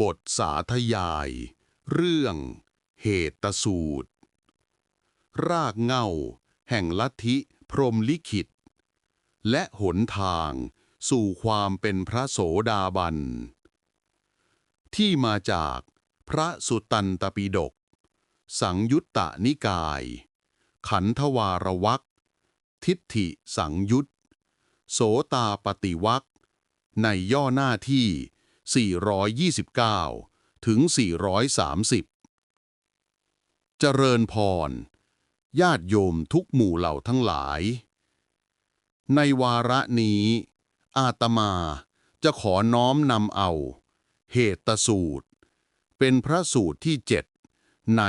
บทสาธยาย เรื่อง เหตสูตร รากเง้าแห่งลัทธิพรหมลิขิต และหนทางสู่ความเป็นพระโสดาบัน ที่มาจากพระสุตตันตปิฎกสังยุตตนิกาย ขันธวารวักทิฏฐิสังยุตโสตาปฏิวักในย่อหน้าที่ 429 ถึง 430 เจริญพร ญาติโยมทุกหมู่เหล่าทั้งหลาย ในวาระนี้ อาตมาจะขอน้อมนำเอา เหตุสูตร เป็นพระสูตรที่เจ็ดใน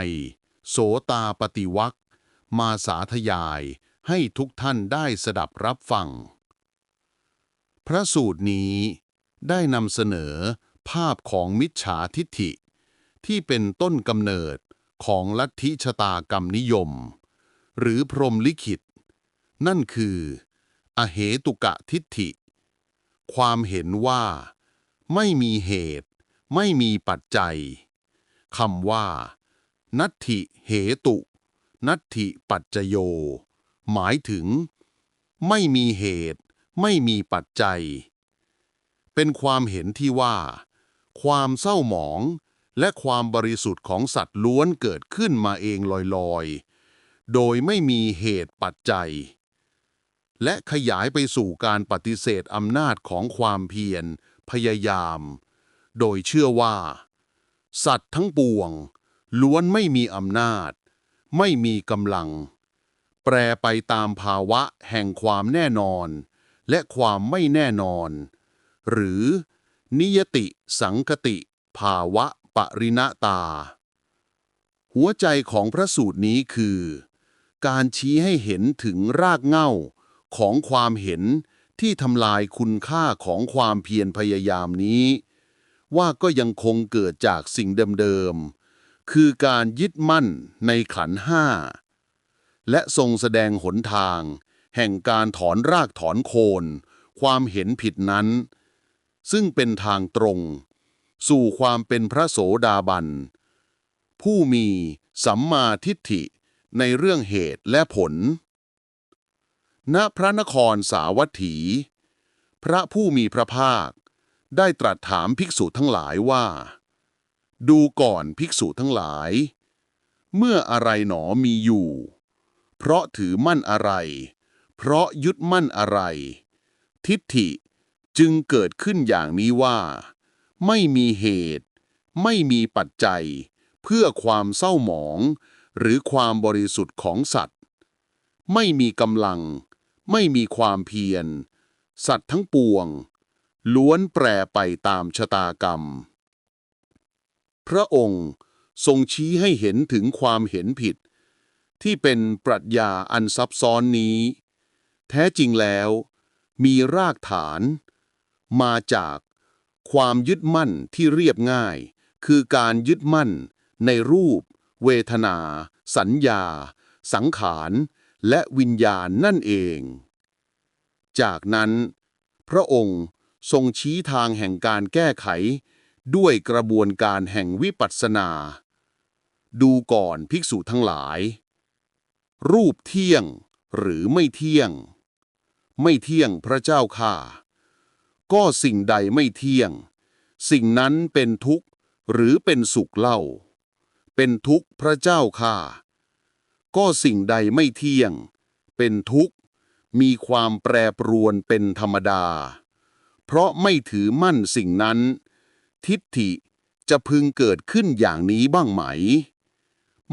โสตาปฏิวักมาสาธยายให้ทุกท่านได้สดับรับฟัง พระสูตรนี้ ได้นำเสนอภาพของมิจฉาทิฏฐิ ที่เป็นต้นกำเนิดของลัทธิชะตากรรมนิยม หรือพรมลิขิต นั่นคือ อเหตุกะทิฏฐิ ความเห็นว่า ไม่มีเหตุ ไม่มีปัจจัยคำว่า นัตถิเหตุ นัตถิปัจจโย หมายถึง ไม่มีเหตุ ไม่มีปัจจัย เป็นความเห็นที่ว่า ความเศร้าหมอง และความบริสุทธิ์ของสัตว์ล้วนเกิดขึ้นมาเองลอยๆ โดยไม่มีเหตุปัจจัย และขยายไปสู่การปฏิเสธอำนาจของความเพียร พยายาม โดยเชื่อว่า สัตว์ทั้งปวง ล้วนไม่มีอำนาจ ไม่มีกำลัง แปรไปตามภาวะแห่งความแน่นอน และความไม่แน่นอน หรือ นิยติสังคติ ภาวะปริณตา หัวใจของพระสูตรนี้คือ การชี้ให้เห็นถึงรากเหง้าของความเห็นที่ทำลายคุณค่าของความเพียรพยายามนี้ ว่าก็ยังคงเกิดจากสิ่งเดิมๆ คือการยึดมั่นในขันห้า และทรงแสดงหนทาง แห่งการถอนรากถอนโคน ความเห็นผิดนั้น ซึ่งเป็นทางตรง สู่ความเป็นพระโสดาบัน ผู้มีสัมมาทิฏฐิในเรื่องเหตุและผล ณพระนครสาวัตถี พระผู้มีพระภาค ได้ตรัสถามภิกษุทั้งหลายว่า ดูก่อนภิกษุทั้งหลาย เมื่ออะไรหนอมีอยู่ เพราะถือมั่นอะไร เพราะยึดมั่นอะไร ทิฏฐิ จึงเกิดขึ้นอย่างนี้ว่า ไม่มีเหตุ ไม่มีปัจจัย เพื่อความเศร้าหมอง หรือความบริสุทธิ์ของสัตว์ ไม่มีกำลัง ไม่มีความเพียร สัตว์ทั้งปวง ล้วนแปรไปตามชะตากรรม พระองค์ทรงชี้ให้เห็นถึงความเห็นผิด ที่เป็นปรัชญาอันซับซ้อนนี้ แท้จริงแล้วมีรากฐาน มาจากความยึดมั่นที่เรียบง่าย คือการยึดมั่น ในรูป เวทนา สัญญา สังขาร และวิญญาณนั่นเอง จากนั้น พระองค์ทรงชี้ทางแห่งการแก้ไข ด้วยกระบวนการแห่งวิปัสสนา ดูก่อนภิกษุทั้งหลาย รูปเที่ยงหรือไม่เที่ยง ไม่เที่ยงพระเจ้าค่ะ ก็สิ่งใดไม่เที่ยง สิ่งนั้นเป็นทุกข์หรือเป็นสุขเล่า เป็นทุกข์พระเจ้าค่ะ ก็สิ่งใดไม่เที่ยง เป็นทุกข์ มีความแปรปรวนเป็นธรรมดา เพราะไม่ถือมั่นสิ่งนั้น ทิฏฐิจะพึงเกิดขึ้นอย่างนี้บ้างไหม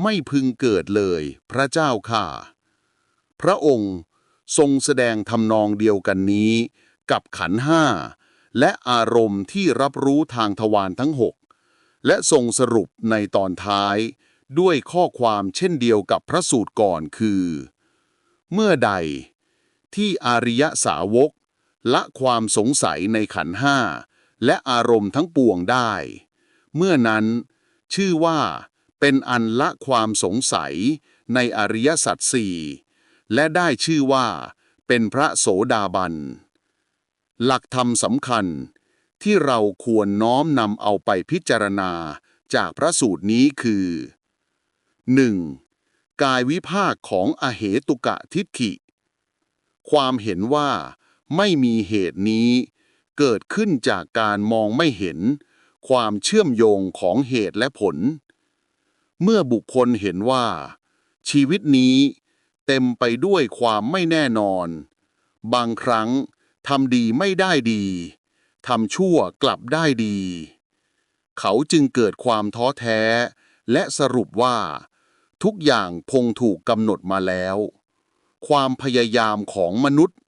ไม่พึงเกิดเลยพระเจ้าค่ะ พระองค์ทรงแสดงทำนองเดียวกันนี้ กับขันห้าและอารมณ์ที่รับรู้ทางทวารทั้งหกและทรงสรุปในตอนท้าย ด้วยข้อความเช่นเดียวกับพระสูตรก่อนคือ เมื่อใด ที่อาริยสาวก ละความสงสัยในขันห้าและอารมณ์ทั้งปวงได้ เมื่อนั้น ชื่อว่าเป็นอันละความสงสัยในอริยสัจสี่และได้ชื่อว่า เป็นพระโสดาบัน หลักธรรมสำคัญ ที่เราควรน้อมนำเอาไปพิจารณาจากพระสูตรนี้คือ 1. กายวิภาคของอเหตุกะทิฏฐิ ความเห็นว่าไม่มีเหตุนี้ เกิดขึ้นจากการมองไม่เห็น ความเชื่อมโยงของเหตุและผล เมื่อบุคคลเห็นว่า ชีวิตนี้เต็มไปด้วยความไม่แน่นอน บางครั้ง ทำดีไม่ได้ดีทำชั่วกลับได้ดี เขาจึงเกิดความท้อแท้ และสรุปว่า ทุกอย่างคงถูกกำหนดมาแล้ว ความพยายามของมนุษย์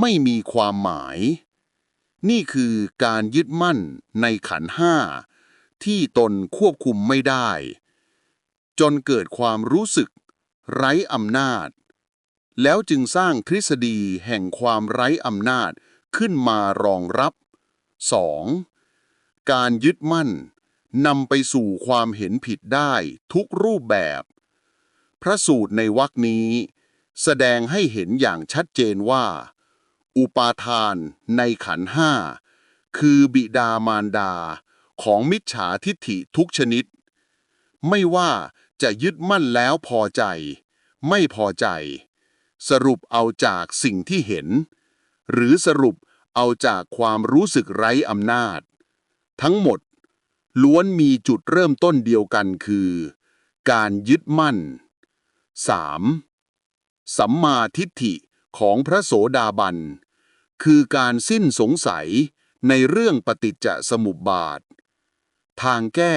ไม่มีความหมาย นี่คือการยึดมั่นในขันห้า ที่ตนควบคุมไม่ได้ จนเกิดความรู้สึก ไร้อำนาจ แล้วจึงสร้างทฤษฎีแห่งความไร้อำนาจขึ้นมารองรับ 2. การยึดมั่นนำไปสู่ความเห็นผิดได้ทุกรูปแบบ พระสูตรในวรรคนี้ แสดงให้เห็นอย่างชัดเจนว่า อุปาทานในขันห้าคือบิดามารดาของมิจฉาทิฏฐิทุกชนิด ไม่ว่าจะยึดมั่นแล้วพอใจ ไม่พอใจ สรุปเอาจากสิ่งที่เห็น หรือสรุปเอาจากความรู้สึกไร้อำนาจ ทั้งหมด ล้วนมีจุดเริ่มต้นเดียวกันคือ การยึดมั่น 3. สัมมาทิฏฐิของพระโสดาบัน คือการสิ้นสงสัยในเรื่องปฏิจจสมุปบาท ทางแก้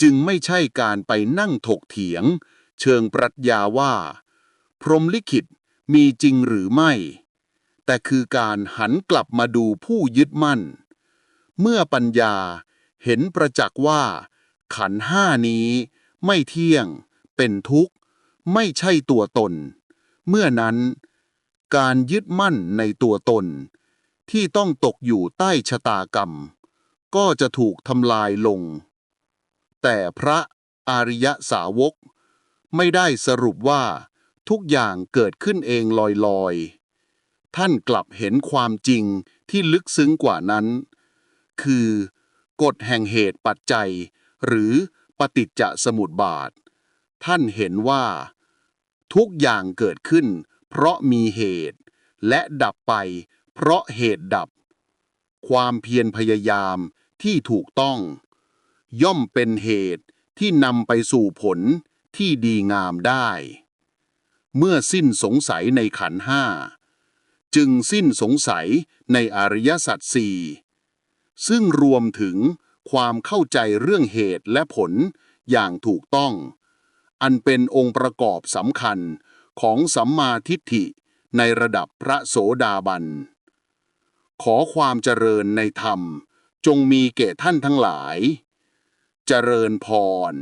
จึงไม่ใช่การไปนั่งถกเถียง เชิงปรัชญาว่า พรหมลิขิตมีจริงหรือไม่ แต่คือการหันกลับมาดูผู้ยึดมั่น เมื่อปัญญาเห็นประจักษ์ว่า ขันห้านี้ไม่เที่ยง เป็นทุกข์ ไม่ใช่ตัวตน เมื่อนั้น การยึดมั่นในตัวตน ที่ต้องตกอยู่ใต้ชะตากรรม ก็จะถูกทำลายลง แต่พระอริยสาวกไม่ได้สรุปว่า ทุกอย่างเกิดขึ้นเองลอยๆ ท่านกลับเห็นความจริงที่ลึกซึ้งกว่านั้น คือกฎแห่งเหตุปัจจัย หรือปฏิจจสมุปบาท ท่านเห็นว่า ทุกอย่างเกิดขึ้น เพราะมีเหตุ และดับไปเพราะเหตุดับ ความเพียรพยายามที่ถูกต้อง ย่อมเป็นเหตุที่นำไปสู่ผลที่ดีงามได้ เมื่อสิ้นสงสัยในขันห้าจึงสิ้นสงสัยในอริยสัจสี่ซึ่งรวมถึงความเข้าใจเรื่องเหตุและผลอย่างถูกต้อง อันเป็นองค์ประกอบสำคัญของสัมมาทิฏฐิในระดับพระโสดาบัน ขอความเจริญในธรรมจงมีแก่ท่านทั้งหลาย เจริญพร